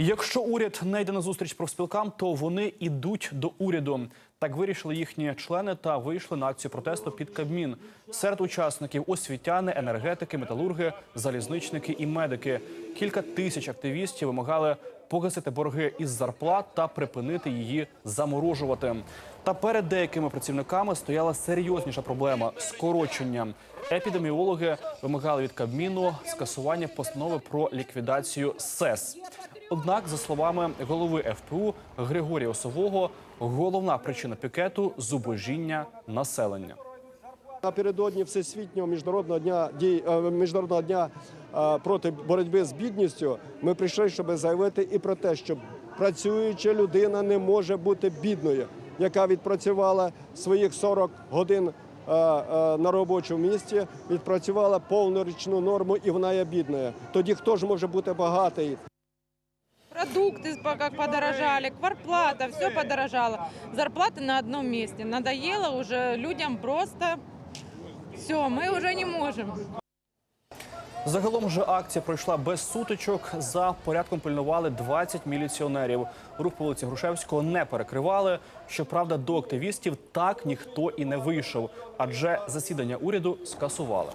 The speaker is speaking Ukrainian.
Якщо уряд не йде на зустріч профспілкам, то вони йдуть до уряду. Так вирішили їхні члени та вийшли на акцію протесту під Кабмін. Серед учасників освітяни, енергетики, металурги, залізничники і медики. Кілька тисяч активістів вимагали погасити борги із зарплат та припинити її заморожувати. Та перед деякими працівниками стояла серйозніша проблема скорочення. Епідеміологи вимагали від Кабміну скасування постанови про ліквідацію СЕС. Однак, за словами голови ФПУ Григорія Осового, головна причина пікету зубожіння населення. Напередодні всесвітнього міжнародного дня дій е, міжнародного дня е, проти боротьби з бідністю. Ми прийшли, щоб заявити і про те, що працююча людина не може бути бідною, яка відпрацювала своїх 40 годин е, на робочому місці, відпрацювала повну річну норму, і вона є бідною. Тоді хто ж може бути багатий? Продукты как подорожали, кварплата, все подорожало. Зарплаты на одном месте. Надоело уже людям просто. Все, ми вже не можемо. Загалом же акція пройшла без сутичок. За порядком пильнували 20 міліціонерів. Рух по вулиці Грушевського не перекривали. Щоправда, до активістів так ніхто і не вийшов, адже засідання уряду скасували.